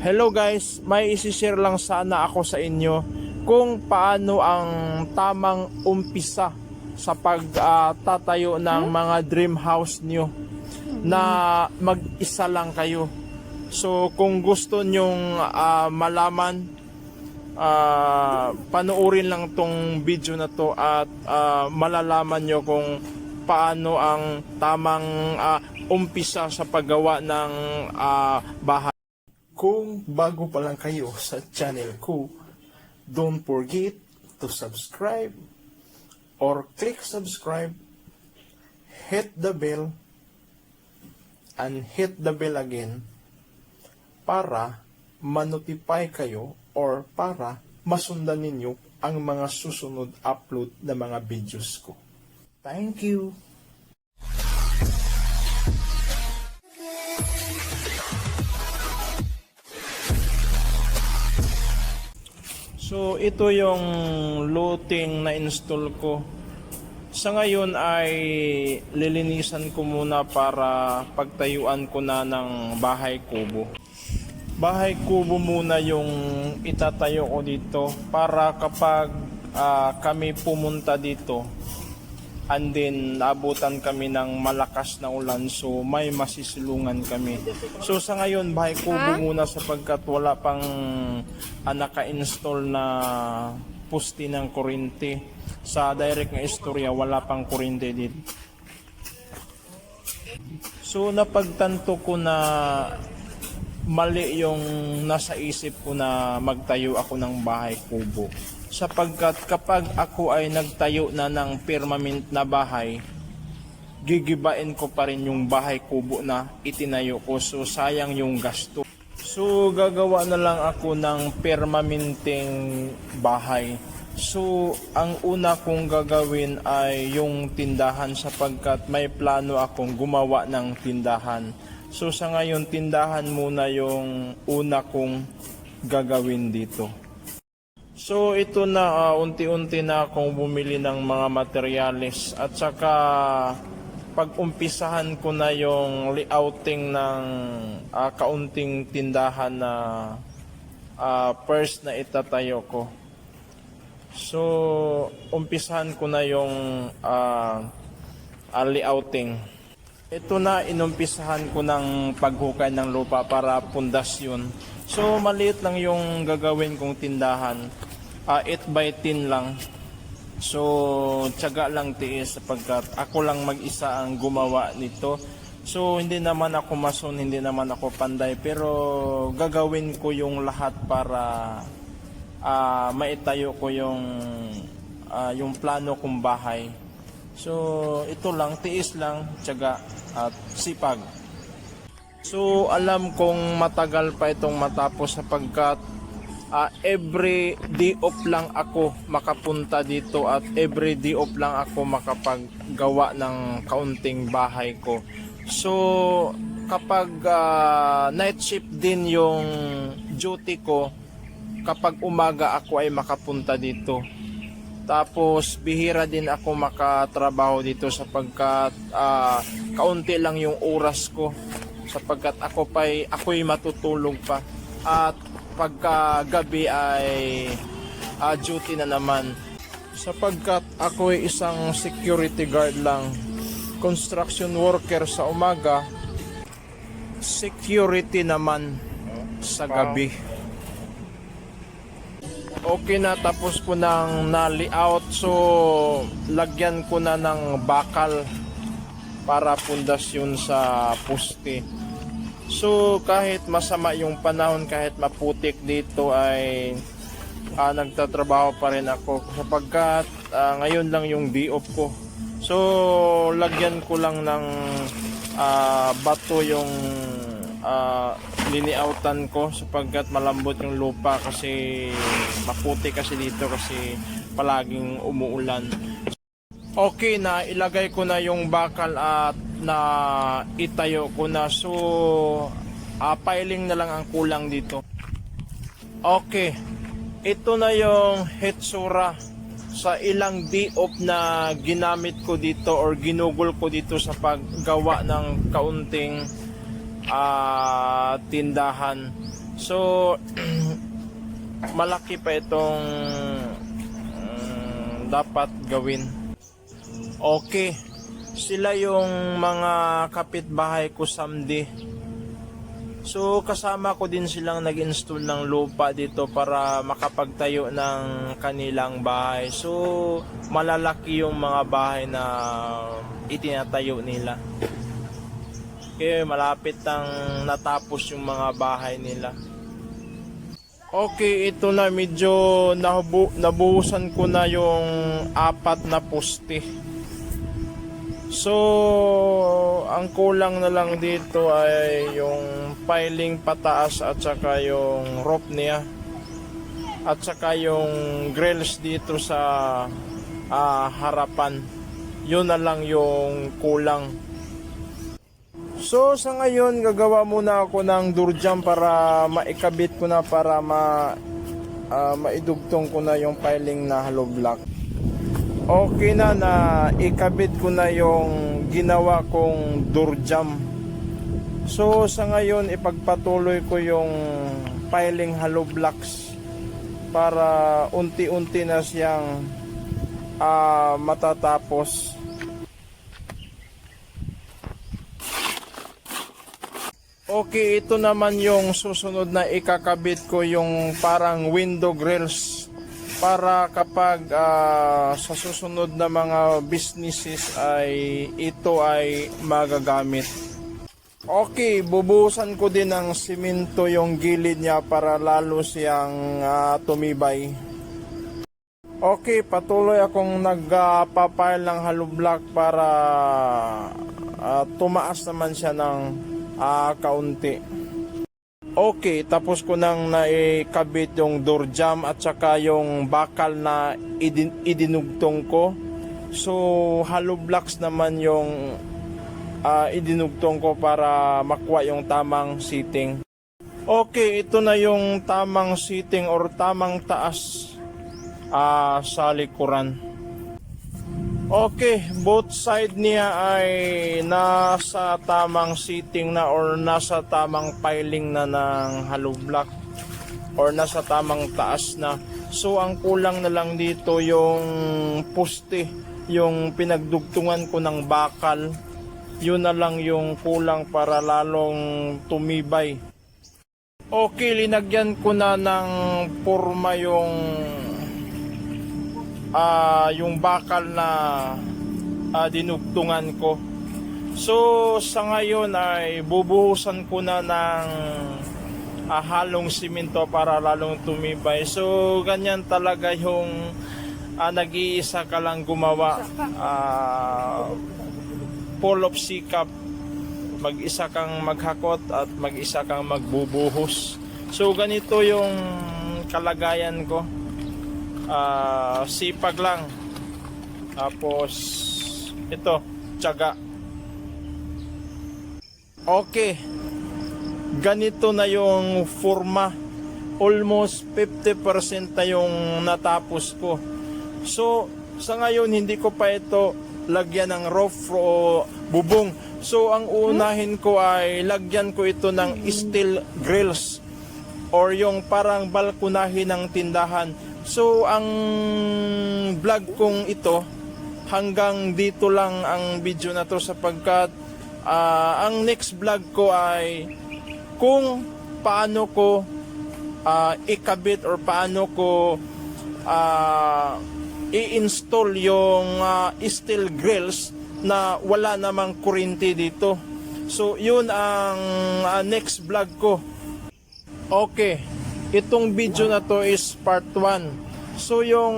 Hello guys, may isi-share lang sana ako sa inyo kung paano ang tamang umpisa sa pagtatayo ng mga dream house nyo na mag-isa lang kayo. So kung gusto nyong ah, malaman, ah, panoorin lang tong video na to at ah, malalaman nyo kung paano ang tamang ah, umpisa sa paggawa ng ah, bahay. Kung bago pa lang kayo sa channel ko, don't forget to subscribe or click subscribe, hit the bell, and hit the bell again para manotify kayo or para masundan ninyo ang mga susunod upload na mga videos ko. Thank you! So ito yung looting na install ko. Sa ngayon ay lilinisan ko muna para pagtayuan ko na ng bahay kubo. Bahay kubo muna yung itatayo ko dito para kapag ah, kami pumunta dito and then naabutan kami ng malakas na ulan so may masisilungan kami. So sa ngayon bahay kubo muna sapagkat wala pang ah, naka-install na pusti ng kuryente. Sa direct nga istorya wala pang kuryente dito. So napagtanto ko na mali yung nasa isip ko na magtayo ako ng bahay kubo. Sapagkat kapag ako ay nagtayo na ng permanent na bahay, gigibain ko pa rin yung bahay kubo na itinayo ko. So sayang yung gasto. So gagawa na lang ako ng permanenteng bahay. So ang una kong gagawin ay yung tindahan sapagkat may plano akong gumawa ng tindahan. So sa ngayon tindahan muna yung una kong gagawin dito. So ito na ah, unti-unti na akong bumili ng mga materyales at saka pag-umpisahan ko na yung layouting ng ah, kaunting tindahan na ah, first na itatayo ko. So umpisahan ko na yung ah, ah, layouting. Ito na inumpisahan ko ng paghukay ng lupa para pundasyon. So maliit lang yung gagawin kong tindahan. Ah, 8 by 10 lang. So, tiyaga lang tiis sapagkat ako lang mag-isa ang gumawa nito. So, hindi naman ako mason, hindi naman ako panday, pero gagawin ko yung lahat para ah, maitayo ko yung ah, yung plano kong bahay. So, ito lang, tiis lang, tiyaga at sipag. So, alam kong matagal pa itong matapos sapagkat ah, every day off lang ako makapunta dito at every day off lang ako makapaggawa ng kaunting bahay ko. So, kapag ah, night shift din yung duty ko, kapag umaga ako ay makapunta dito. Tapos bihira din ako makatrabaho dito sapagkat ah, kaunti lang yung oras ko sapagkat ako pa'y ako'y matutulog pa at pagka gabi ay ah, duty na naman. Sapagkat ako ay isang security guard lang construction worker sa umaga security naman sa gabi. Okay na tapos ko ng na-layout. So lagyan ko na ng bakal para pundasyon sa poste so kahit masama yung panahon kahit maputik dito ay ah, nagtatrabaho pa rin ako sapagkat ah, ngayon lang yung day off ko so lagyan ko lang ng ah, bato yung ah, linioutan ko sapagkat malambot yung lupa kasi maputi kasi dito kasi palaging umuulan. Okay na, ilagay ko na yung bakal at na itayo ko na. So, ah, piling na lang ang kulang dito. Okay, ito na yung hitsura sa ilang off na ginamit ko dito or ginugol ko dito sa paggawa ng kaunting ah, tindahan. So, malaki pa itong mm, dapat gawin. Okay. Sila yung mga kapitbahay ko someday. So kasama ko din silang nag-install ng lupa dito para makapagtayo ng kanilang bahay. So malalaki yung mga bahay na itinatayo nila. Kaya malapit nang natapos yung mga bahay nila. Okay, ito na medyo nabu nabuhusan ko na yung apat na poste. So, ang kulang na lang dito ay yung piling pataas at saka yung rope niya. At saka yung grills dito sa ah, harapan. Yun na lang yung kulang. So sa ngayon gagawa muna ako ng durjam para maikabit ko na para ma ah, maidugtong ko na yung piling na hollow block. Okay na na ikabit ko na yung ginawa kong durjam. So sa ngayon ipagpatuloy ko yung piling hollow blocks para unti-unti na siyang ah, matatapos. Okay, ito naman yung susunod na ikakabit ko yung parang window grills para kapag ah, sa susunod na mga businesses ay ito ay magagamit. Okay, bubuhusan ko din ng simento yung gilid niya para lalo siyang ah, tumibay. Okay, patuloy akong nagpapile ng hollow block para ah, tumaas naman siya ng ah, kaunti. Okay, tapos ko nang naikabit yung door jam at saka yung bakal na idin, idinugtong ko. So, hollow blocks naman yung ah, idinugtong ko para makuha yung tamang seating. Okay, ito na yung tamang seating or tamang taas ah, sa likuran. Okay, both side niya ay nasa tamang seating na or nasa tamang piling na ng hollow block or nasa tamang taas na. So ang kulang na lang dito yung poste, yung pinagdugtungan ko ng bakal. Yun na lang yung kulang para lalong tumibay. Okay, linagyan ko na ng forma yung ah yung bakal na ah, dinugtungan ko. So sa ngayon ay bubuhusan ko na ng ah, halong simento para lalong tumibay. So ganyan talaga yung ah, nag-iisa ka lang gumawa. Ah, full of sikap. Mag-isa kang maghakot at mag-isa kang magbubuhos. So ganito yung kalagayan ko ah sipag lang. Tapos, ito, tiyaga. Okay. Ganito na yung forma. Almost 50% na yung natapos ko. So, sa ngayon, hindi ko pa ito lagyan ng roof o bubong. So, ang unahin ko ay lagyan ko ito ng steel grills or yung parang balkonahe ng tindahan. So, ang vlog kong ito, hanggang dito lang ang video na to sapagkat ah, ang next vlog ko ay kung paano ko ah, ikabit or paano ko ah, i-install yung ah, steel grills na wala namang kuryente dito. So, yun ang ah, next vlog ko. Okay, itong video na to is part 1. So yung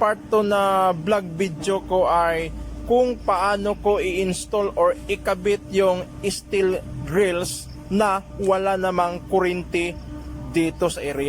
part 2 na vlog video ko ay kung paano ko i-install or ikabit yung steel grills na wala namang kuryente dito sa area.